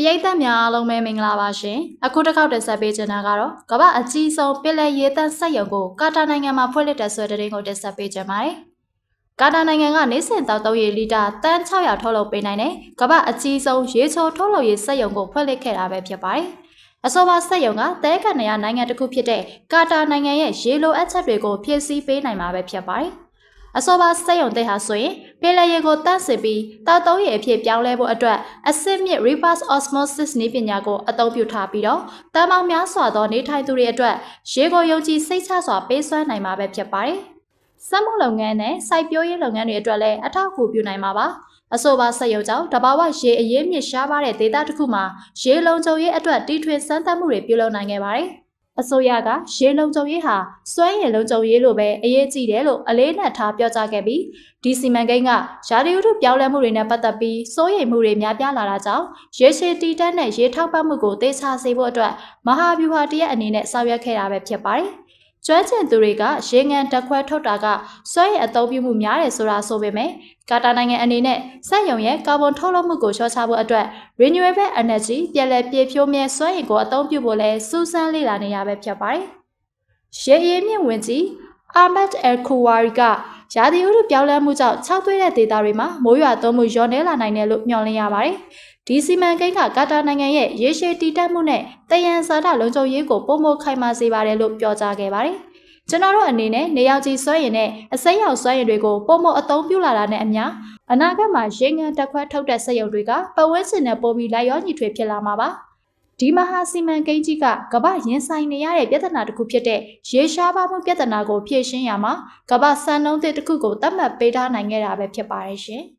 ပရိသတ်များအားလုံးပဲမင်္ဂလာပါရှင်အခုတစ်ခေါက်တင်ဆက်ပေးချင်တာကတော့ကမ္ဘာအကြီးဆုံးပင်လယ်ရေတပ်စက်ရုံကိုကာတာနိုင်ငံမှာဖွင့်လှစ်တဲ့ဆွဲတဲ့ရင်ကိုတင်ဆက်ပေးချင်ပါတယ်ကာတာနိုင်ငံကနေစဉ်တောက်သုံးရေလီတာတန်း600ထုတ်လုပ်ပေးနိုင်တဲ့ကမ္ဘာအကြီးဆုံးရေချိုထုတ်လုပ်ရေးစက်ရုံကိုဖွင့်လှစ်ခဲ့တာပဲဖြစ်ပါတယ်အဆိုပါစက်ရုံကတဲကနေရနိုင်ငံတစ်ခုဖြစ်တဲ့ကာတာနိုင်ငံရဲ့ရေလိုအပ်ချက်တွေကိုဖြည့်ဆည်းပေးနိုင်မှာပဲဖြစ်ပါတယ် အဆိုပါစက်ရုံတဲ့ဟာဆိုရင်ပင်လယ်ရေကိုတန့်စင်ပြီးတောက်သုံးရေအဖြစ်ပြောင်းလဲဖို့အတွက်အဆင့်မြင့် reverse osmosis နည်းပညာကိုအသုံးပြုထားပြီးတော့တန်ပေါင်းများစွာသောနေထိုင်သူတွေအတွက်ရေကိုယုံကြည်စိတ်ချစွာပေးစွမ်းနိုင်မှာပဲဖြစ်ပါတယ်။စက်မှုလုပ်ငန်းနဲ့စိုက်ပျိုးရေးလုပ်ငန်းတွေအတွက်လည်းအထောက်အကူပြုနိုင်မှာပါ။အဆိုပါစက်ရုံကြောင့်တဘာဝရေအရေးမြစ်ရှားပါတဲ့ဒေသတစ်ခုမှာရေလုံခြုံရေးအတွက်တီထွင်စမ်းသပ်မှုတွေပြုလုပ်နိုင်ခဲ့ပါတယ်။ အစိုးရကရေလုံခြုံရေးဟာစွမ်းရည်လုံခြုံရေးလိုပဲအရေးကြီးတယ်လို့အလေးနက်ထားပြောကြားခဲ့ပြီးဒီစီမံကိန်းကရာသီဥတုပြောင်းလဲမှုတွေနဲ့ပတ်သက်ပြီးစိုးရိမ်မှုတွေများပြားလာတာကြောင့်ရေရှည်တည်တတ်တဲ့ရေထောက်ပံ့မှုကိုသေချာစေဖို့အတွက်မဟာဗျူဟာတရက်အနေနဲ့ဆောင်ရွက်ခဲ့တာပဲဖြစ်ပါတယ်။ ကျွမ်းကျင်သူတွေကရေငန်တက်ခွဲထုတ်တာကစွမ်းရည်အသုံးပြုမှုများတယ်ဆိုတာဆိုပေမဲ့ကာတာနိုင်ငံအနေနဲ့စက်ရုံရဲ့ကာဗွန်ထုတ်လွှတ်မှုကိုလျှော့ချဖို့အတွက် renewable energy ပြည်လည်ပြေဖြိုးမြဲစွမ်းရည်ကိုအသုံးပြုဖို့လဲစူးစမ်းလေ့လာနေရပဲဖြစ်ပါတယ်။ရေအရင်းမြင့်ဝင်ကြီး Ahmed El-Kuwari က ရာသီဥတုပြောင်းလဲမှုကြောင့်ခြောက်သွေးတဲ့ဒေသတွေမှာမိုးရွာသွန်းမှုလျော့နည်းလာနိုင်တယ်လို့မျှော်လင့်ရပါတယ်။ဒီစီမံကိန်းကကာတာနိုင်ငံရဲ့ရေရှည်တည်တတ်မှုနဲ့တယံဇာတလုံခြုံရေးကိုပုံမခိုင်မာစေပါတယ်လို့ပြောကြားခဲ့ပါတယ်။ကျွန်တော်တို့အနေနဲ့နေရောက်ကြီးစွမ်းရည်နဲ့အစိမ်းရောင်စွမ်းရည်တွေကိုပုံမအသုံးပြုလာတာနဲ့အမျှအနာဂတ်မှာရေငန်တက်ခွဲထုတ်တဲ့စက်ရုံတွေကပတ်ဝန်းကျင်နဲ့ပိုပြီးလိုက်ရောညီထွေဖြစ်လာမှာပါ။ ဒီမဟာစီမံကိန်းကြီးကကမ္ဘာရင်ဆိုင်နေရတဲ့ပြဿနာတစ်ခုဖြစ်တဲ့ရေရှားပါမှုပြဿနာကိုဖြေရှင်းရမှာကမ္ဘာစံနှုန်းသစ်တစ်ခုကိုသတ်မှတ်ပေးထားနိုင်ခဲ့တာပဲဖြစ်ပါတယ်ရှင်။